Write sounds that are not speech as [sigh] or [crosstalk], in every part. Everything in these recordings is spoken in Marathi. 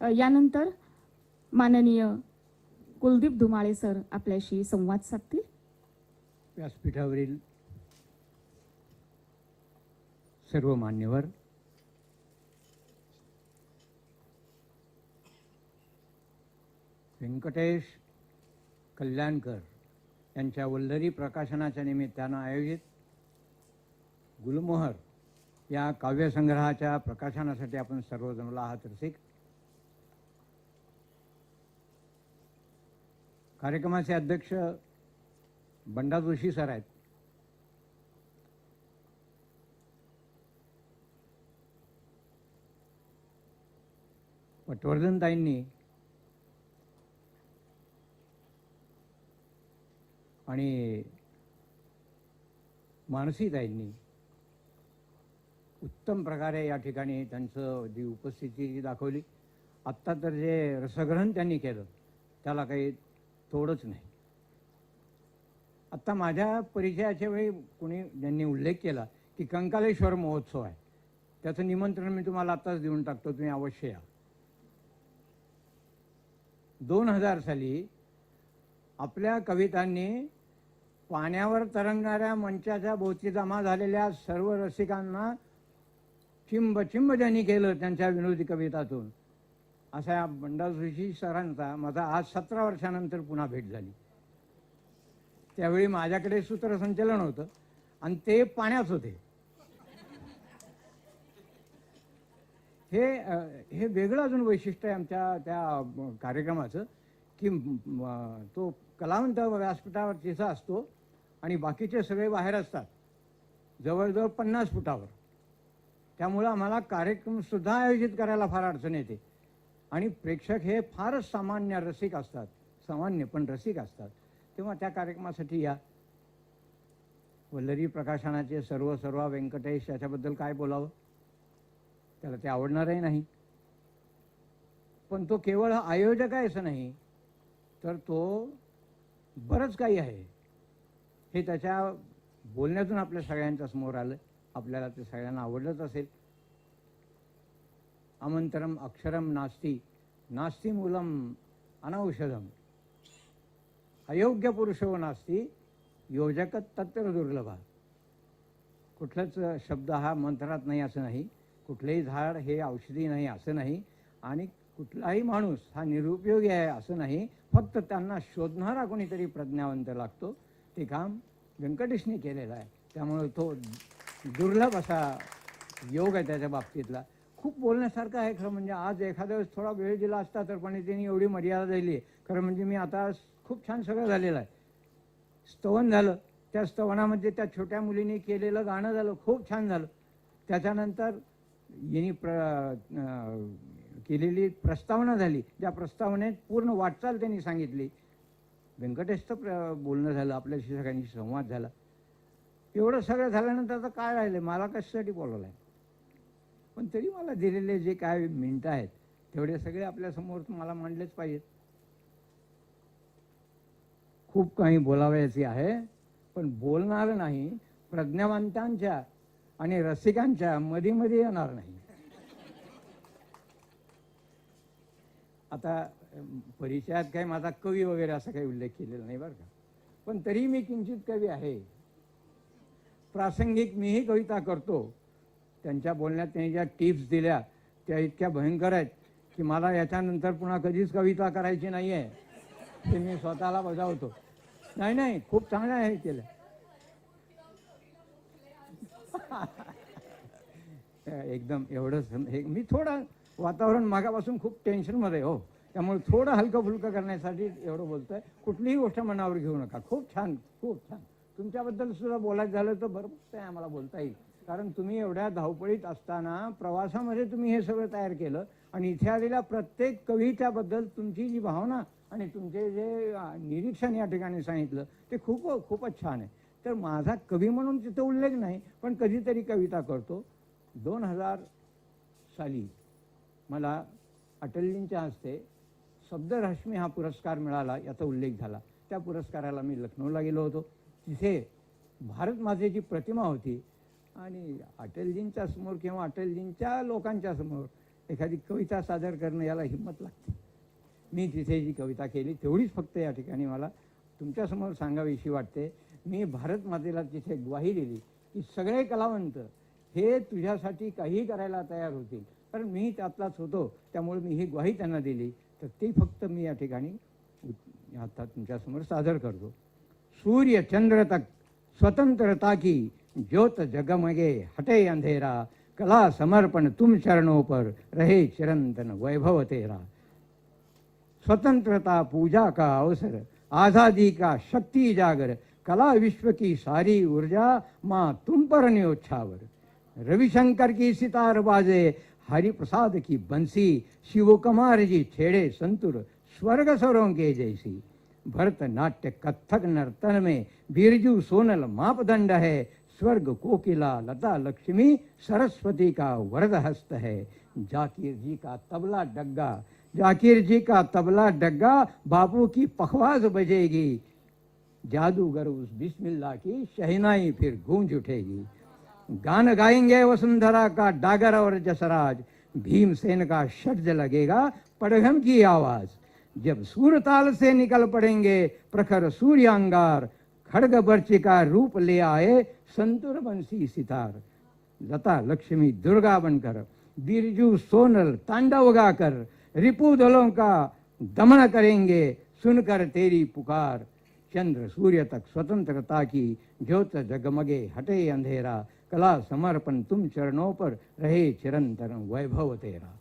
यानंतर माननीय कुलदीप धुमाळे सर आपल्याशी संवाद साधतील. व्यासपीठावरील सर्व मान्यवर व्यंकटेश कल्याणकर यांच्या वल्लरी प्रकाशनाच्या निमित्तानं आयोजित गुलमोहर या काव्यसंग्रहाच्या प्रकाशनासाठी आपण सर्वजण आहात रसिक कार्यक्रमाचे अध्यक्ष बंडा जोशी सर आहेत. पटवर्धनताईंनी आणि मानसीताईंनी उत्तम प्रकारे या ठिकाणी त्यांचं जी उपस्थिती दाखवली. आत्ता तर जे रसग्रहण त्यांनी केलं त्याला काही थोडंच नाही. आत्ता माझ्या परिचयाच्या वेळी कुणी ज्यांनी उल्लेख केला की कंकालेश्वर महोत्सव आहे त्याचं निमंत्रण मी तुम्हाला आत्ताच देऊन टाकतो तुम्ही अवश्य या. दोन हजार साली आपल्या कवितांनी पाण्यावर तरंगणाऱ्या मंचाच्या भोवती जमा झालेल्या सर्व रसिकांना चिंब चिंब ज्यांनी केलं त्यांच्या विनोदी कवितातून असा या बंडा जोशी सरांचा माझा आज सतरा वर्षानंतर पुन्हा भेट झाली. त्यावेळी माझ्याकडे सूत्रसंचलन होतं आणि ते पाण्यात होते. हे हे वेगळं अजून वैशिष्ट्य आहे आमच्या त्या कार्यक्रमाचं की तो कलावंत व्यासपीठावर तिथं असतो आणि बाकीचे सगळे बाहेर असतात. जवळजवळ पन्नास फुटावर. त्यामुळं आम्हाला कार्यक्रमसुद्धा आयोजित करायला फार अडचण येते. आणि प्रेक्षक हे फारच सामान्य रसिक असतात. सामान्य पण रसिक असतात. तेव्हा त्या कार्यक्रमासाठी या वल्लरी प्रकाशनाचे सर्व सर्व व्यंकटेश याच्याबद्दल काय बोलावं? त्याला ते आवडणारही नाही. पण तो केवळ आयोजक आहे असं नाही तर तो बरंच काही आहे. हे त्याच्या बोलण्यातून आपल्या सगळ्यांच्या समोर आलं. आपल्याला ते सगळ्यांना आवडलंच असेल. आमंतरम अक्षरम नास्ती नास्ती मूलम अनौषधम। अयोग्य पुरुषो नास्ती योजक तत्र दुर्लभ। कुठलाच शब्द हा मंत्रात नाही असं नाही कुठलंही झाड हे औषधी नाही असं नाही आणि कुठलाही माणूस हा निरुपयोगी आहे असं नाही फक्त त्यांना शोधणारा कोणीतरी प्रज्ञावंत लागतो. ते काम व्यंकटेशने केलेलं आहे. त्यामुळे तो दुर्लभ असा योग आहे त्याच्या बाबतीतला. खूप बोलण्यासारखं आहे खरं म्हणजे. आज एखाद्या वेळेस थोडा वेळ दिला असता तर पण त्यांनी एवढी मर्यादा दिली. आहे खरं म्हणजे मी आता खूप छान सगळं झालेलं आहे. स्तवन झालं. त्या स्तवनामध्ये त्या छोट्या मुलीने केलेलं गाणं झालं. खूप छान झालं. त्याच्यानंतर यांनी प्र केलेली प्रस्तावना झाली. त्या प्रस्तावनेत पूर्ण वाटचाल त्यांनी सांगितली. व्यंकटेशचं प्र बोलणं झालं. आपल्याशी सगळ्यांशी संवाद झाला. एवढं सगळं झाल्यानंतर आता काय राहिलं मला कशासाठी बोलवलं आहे पण तरी मला दिलेले जे काय मिनटं आहेत तेवढे सगळे आपल्यासमोर मला मांडलेच पाहिजेत. खूप काही बोलावयाचे आहे पण बोलणार नाही प्रज्ञावंतांच्या आणि रसिकांच्या मध्ये मध्ये येणार नाही. आता परिचयात काही माझा कवी वगैरे असा काही उल्लेख केलेला नाही बरं का. पण तरी मी किंचित कवी आहे. प्रासंगिक मीही कविता करतो. त्यांच्या बोलण्यात त्यांनी ज्या टिप्स दिल्या त्या इतक्या भयंकर आहेत की मला याच्यानंतर पुन्हा कधीच कविता करायची नाही आहे ते मी स्वतःला बजावतो. नाही नाही खूप चांगलं आहे केलं. [laughs] एकदम एवढं हे मी थोडं वातावरण मागापासून खूप टेन्शनमध्ये हो. त्यामुळे थोडं हलकं फुलकं करण्यासाठी एवढं बोलतो आहे कुठलीही गोष्ट मनावर घेऊ नका. खूप छान खूप छान. तुमच्याबद्दल सुद्धा बोलायचं झालं तर बरोबर आहे आम्हाला बोलता येईल. कारण तुम्ही एवढ्या धावपळीत असताना प्रवासामध्ये तुम्ही हे सगळं तयार केलं आणि इथे आलेल्या प्रत्येक कवित्याबद्दल तुमची जी भावना आणि तुमचे जे निरीक्षण या ठिकाणी सांगितलं ते खूप खूपच छान आहे. तर माझा कवी म्हणून तिथं उल्लेख नाही पण कधीतरी कविता करतो. दोन हजार साली मला अटलजींच्या हस्ते शब्दरश्मी हा पुरस्कार मिळाला याचा उल्लेख झाला. त्या पुरस्काराला मी लखनौला गेलो होतो. तिथे भारत मातेची प्रतिमा होती. आणि अटलजींच्या समोर किंवा अटलजींच्या लोकांच्या समोर एखादी कविता सादर करणं याला हिंमत लागते. मी तिथे जी कविता केली तेवढीच फक्त या ठिकाणी मला तुमच्यासमोर सांगावीशी वाटते. मी भारत मातेला तिथे ग्वाही दिली की सगळे कलावंत हे तुझ्यासाठी काही करायला तयार होतील. कारण मी त्यातलाच होतो त्यामुळे मी ही ग्वाही त्यांना दिली. तर ती फक्त मी या ठिकाणी आता तुमच्यासमोर सादर करतो. सूर्य चंद्र तक स्वतंत्रता की ज्योत जगमगे, हटे अंधेरा, कला समर्पण तुम चरणों पर, रहे चिरंतन वैभव तेरा। स्वतंत्रता पूजा का अवसर, आज़ादी का शक्ति जागर, कला विश्व की सारी ऊर्जा माँ तुम पर न्योछावर। रविशंकर की सितार बाजे, हरिप्रसाद की बंसी शिव कुमार जी छेड़े संतुर, स्वर्ग स्वरों के जैसी। भरतनाट्य कथक नर्तन में, बिरजू सोनल मापदंड है स्वर्ग कोकिला लता लक्ष्मी सरस्वती का वरद हस्त है। जाकिर जी का तबला डग्गा। जाकिर जी का तबला डग्गा बापू की पखवाज बजेगी। जादूगर उस बिस्मिल्लाह की शहनाई फिर गूंज उठेगी। गान गाएँगे वसुंधरा का डागर और जसराज। भीमसेन का षड्ज लगेगा पड़घम की आवाज़। जब सूरताल से निकल पड़ेंगे प्रखर सूर्यांगार खड़ग बर्ची का रूप ले आए संतुर बंसी सितार। लता लक्ष्मी दुर्गा बनकर बिरजू सोनल तांडव गाकर रिपु दलों का दमन करेंगे सुनकर तेरी पुकार। चंद्र सूर्य तक स्वतंत्रता की ज्योत जगमगे हटे अंधेरा। कला समर्पण तुम चरणों पर रहे चिरंतन वैभव तेरा।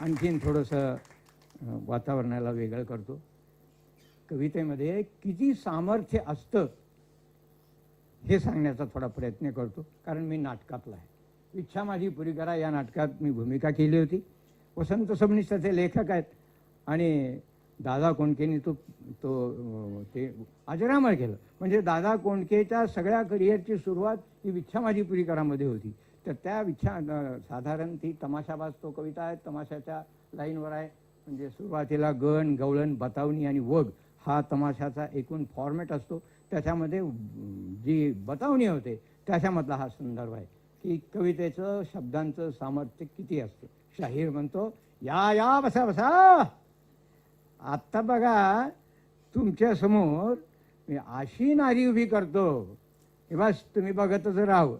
आणखीन थोडंसं अं, वातावरणाला वेगळं करतो. कवितेमध्ये किती सामर्थ्य असतं हे सांगण्याचा थोडा प्रयत्न करतो. कारण मी नाटकातला आहे. इच्छा माझी पुरी करा या नाटकात मी भूमिका केली होती. वसंत सबनीस त्याचे लेखक आहेत. आणि दादा कोंडकेनी तो तो ते अजरामर केलं. म्हणजे दादा कोंडकेच्या सगळ्या करिअरची सुरुवात ही विच्छा माझी पुरी करामध्ये होती. तर त्या विच्छा साधारण ती तमाशाबाज तो कविता आहे. तमाशाच्या लाईनवर आहे. म्हणजे सुरुवातीला गण गवळण बतावणी आणि वग हा तमाशाचा एकूण फॉर्मॅट असतो. त्याच्यामध्ये जी बतावणी होते त्याच्यामधला हा संदर्भ आहे. की कवितेचं शब्दांचं सामर्थ्य किती असतं? शाहीर म्हणतो या या बसा बसा. आत्ता बघा तुमच्यासमोर मी अशी नारी उभी करतो. हे बस तुम्ही बघतच राहावं.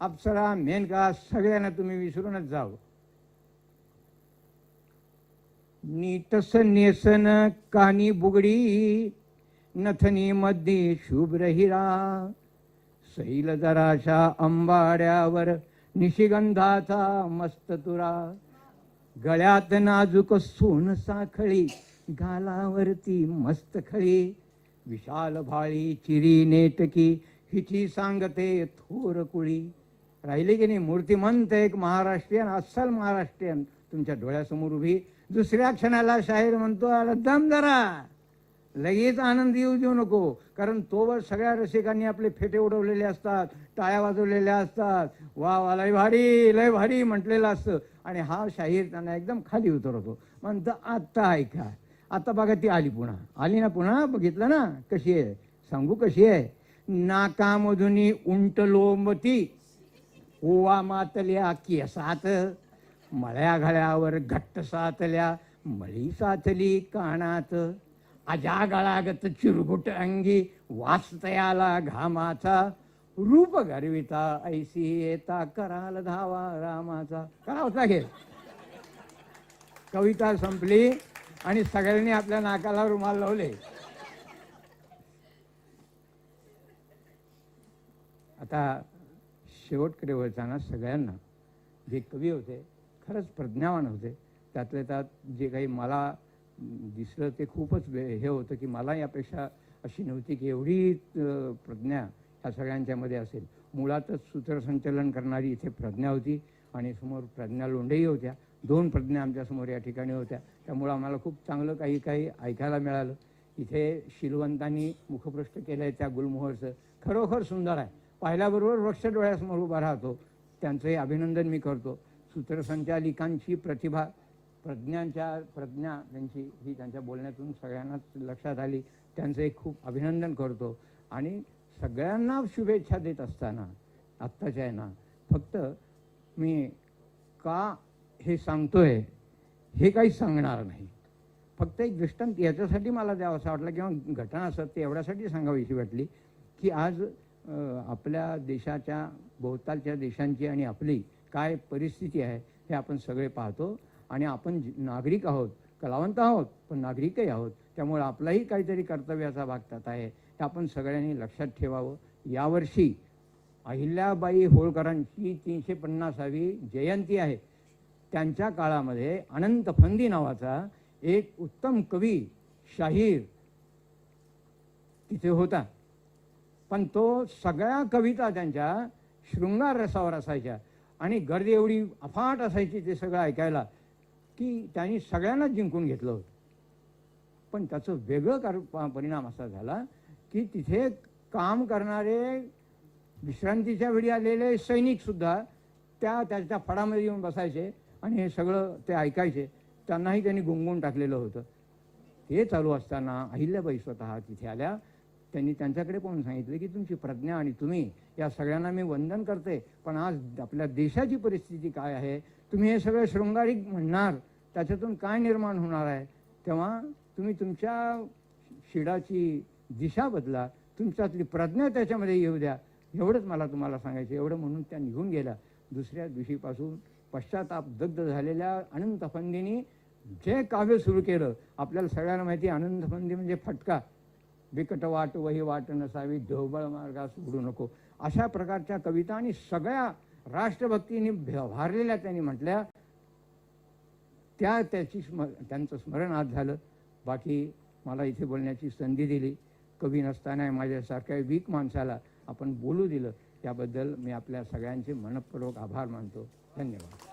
अप्सरा मेनका सगळ्यांना तुम्ही विसरूनच जावं. नीटस नेसन कानी बुगडी नथनी मध्ये शुभ्र हिरा सैल जराशा अंबाड्यावर निशिगंधाचा मस्त तुरा गळ्यात नाजूक सोन साखळी गालावरती मस्त खळी विशाल भाळी चिरी नेटकी हिची सांगते थोर कुळी. राहिली की नाही मूर्तिमंत एक महाराष्ट्रीयन अस्सल महाराष्ट्रीयन तुमच्या डोळ्यासमोर उभी दुसऱ्या क्षणाला शाहीर म्हणतो "अरे दम जरा. लगेच आनंद येऊ देऊ नको. कारण तोवर सगळ्या रसिकांनी आपले फेटे उडवलेले असतात टाळ्या वाजवलेल्या असतात. वा वा लय भारी लय भारी म्हटलेलं असतं. आणि हा शाहीर त्यांना एकदम खाली उतरवतो. म्हणतं आत्ता ऐका आता बघा ती आली पुन्हा. आली ना पुन्हा? बघितलं ना? कशी आहे? सांगू कशी आहे? नाकामधुनी उंट लोंबती ओवा मातल्या केसात. मळ्या घळ्यावर घट्ट साचल्या मळी साचली कानात. अजागळागत चिरगुट अंगी वाचतयाला घामाचा. रूप गर्विता ऐसी येता कराल धावा रामाचा. करावंच लागेल कविता संपली आणि सगळ्यांनी आपल्या नाकाला रुमाल लावले. आता शेवटकडे वळताना सगळ्यांना जे कवी होते खरंच प्रज्ञावान होते. त्यातले त्यात जे काही मला दिसलं ते खूपच हे होतं की मला यापेक्षा अशी नव्हती की एवढी प्रज्ञा ह्या सगळ्यांच्यामध्ये असेल. मुळातच सूत्रसंचलन करणारी इथे प्रज्ञा होती आणि समोर प्रज्ञा लोंढेही होत्या. दोन प्रज्ञा आमच्यासमोर या ठिकाणी होत्या. त्यामुळं आम्हाला खूप चांगलं काही काही ऐकायला मिळालं. इथे शिलवंतांनी मुखपृष्ठ केलं आहे त्या गुलमोहरचं. खरोखर सुंदर आहे. पाहिल्याबरोबर वृक्ष डोळ्यासमोर उभा राहतो. त्यांचंही अभिनंदन मी करतो. सूत्रसंचालिकांची प्रतिभा प्रज्ञांच्या प्रज्ञा त्यांची ही त्यांच्या बोलण्यातून सगळ्यांनाच लक्षात आली. त्यांचं एक खूप अभिनंदन करतो. आणि सगळ्यांना शुभेच्छा देत असताना आत्ताच्या आहे ना फक्त मी का हे सांगतोय हे काही सांगणार नाही. फक्त एक दृष्टांत याच्यासाठी मला द्यावं असं वाटलं किंवा घटना सत्य एवढ्यासाठी सांगावीशी वाटली की आज आपल्या देशाच्या भोवतालच्या देशांची आणि आपली काय परिस्थिती आहे हे आपण सगळे पाहतो. आणि आपण नागरिक आहोत कलावंत आहोत पण नागरिकही आहोत त्यामुळे आपलाही काहीतरी कर्तव्याचा भाग त्यात आहे. हे आपण सगळ्यांनी लक्षात ठेवावं. यावर्षी अहिल्याबाई होळकरांची तीनशे पन्नासावी जयंती आहे. त्यांच्या काळामध्ये अनंत फंदी नावाचा एक उत्तम कवी शाहीर तिथे होता. पण तो सगळ्या कविता त्यांच्या शृंगार रसावर असायच्या. आणि गर्दी एवढी अफाट असायची ते सगळं ऐकायला की त्यांनी सगळ्यांनाच जिंकून घेतलं होतं. पण त्याचं वेगळं कार प- परिणाम असा झाला की तिथे काम करणारे विश्रांतीच्या वेळी आलेले सैनिकसुद्धा त्या त्याच्या फडामध्ये येऊन बसायचे आणि हे सगळं ते ऐकायचे. त्यांनाही त्यांनी गुंगून टाकलेलं होतं. हे चालू असताना अहिल्याबाई स्वतः तिथे आल्या. त्यांनी त्यांच्याकडे पाहून सांगितलं की तुमची प्रज्ञा आणि तुम्ही या सगळ्यांना मी वंदन करते. पण आज आपल्या देशाची परिस्थिती काय आहे? तुम्ही हे सगळं शृंगारिक म्हणणार त्याच्यातून काय निर्माण होणार आहे? तेव्हा तुम्ही तुमच्या शिडाची दिशा बदला तुमच्यातली प्रज्ञा त्याच्यामध्ये येऊ द्या. एवढंच मला तुम्हाला सांगायचं एवढं म्हणून त्या निघून गेल्या. दुसऱ्या दिवशीपासून पश्चाताप दग्ध झालेल्या अनंत फंदीनी जे काव्य सुरू केलं आपल्याला सगळ्यांना माहिती आहे, आनंद फंदी म्हणजे फटका. बिकट वाट वही वाट नसावी ढोबळ मार्गा सोडू नको. अशा प्रकारच्या कविता आणि सगळ्या राष्ट्रभक्तीने भारलेल्या त्यांनी म्हटल्या त्या त्याची स्म त्यांचं स्मरण आज झालं. बाकी मला इथे बोलण्याची संधी दिली. कवी नसताना माझ्यासारख्या वीक माणसाला आपण बोलू दिलं. त्याबद्दल मी आपल्या सगळ्यांचे मनपूर्वक आभार मानतो. धन्यवाद.